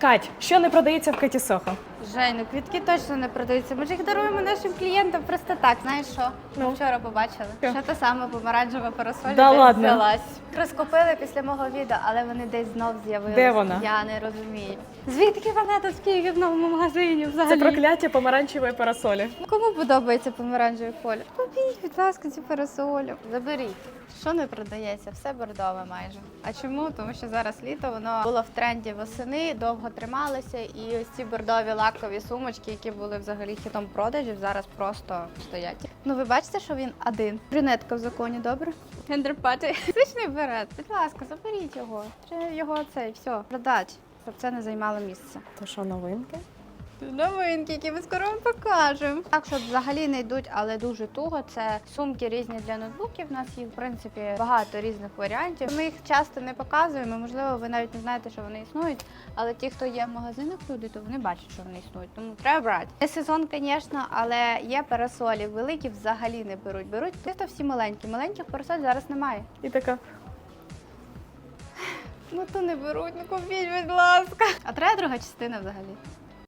Кать, що не продається в Каті Сохо? Жень, ну квітки точно не продаються. Ми ж їх даруємо нашим клієнтам просто так. Знаєш що? Ну. Вчора побачили. Що? Що та саме помаранчева парасоль Да ладно? взялась. Розкупили після мого відео, але вони десь знов з'явилися. Де вона? Я не розумію. Звідки вона в Києві в новому магазині взагалі? Це прокляття помаранчевої парасолі. Кому подобається помаранчевий колір? Купіть, будь ласка, цю парасолю. Заберіть. Що не продається? Все бордове майже. А чому? Тому що зараз літо воно було в тренді восени, довго трималося, і ось ці бордові лакові сумочки, які були взагалі хітом продажів, зараз просто стоять. Ну ви бачите, що він один. Брюнетка в законі, добре? Гендерпаті. Звичний берет. Будь ласка, заберіть його. Треба його цей, все, продати, щоб це не займало місце. То що, новинки? Новинки, які ми скоро вам покажемо. Так, що взагалі не йдуть, але дуже туго. Це сумки різні для ноутбуків. У нас їх в принципі багато різних варіантів. Ми їх часто не показуємо. Можливо, ви навіть не знаєте, що вони існують. Але ті, хто є в магазинах люди, то вони бачать, що вони існують. Тому треба брати. Не сезон, звісно, але є парасолі. Великі взагалі не беруть. Беруть чисто всі маленькі. Маленьких парасоль зараз немає. І така. Ну то не беруть, ну купіть, будь ласка. А треба друга частина взагалі.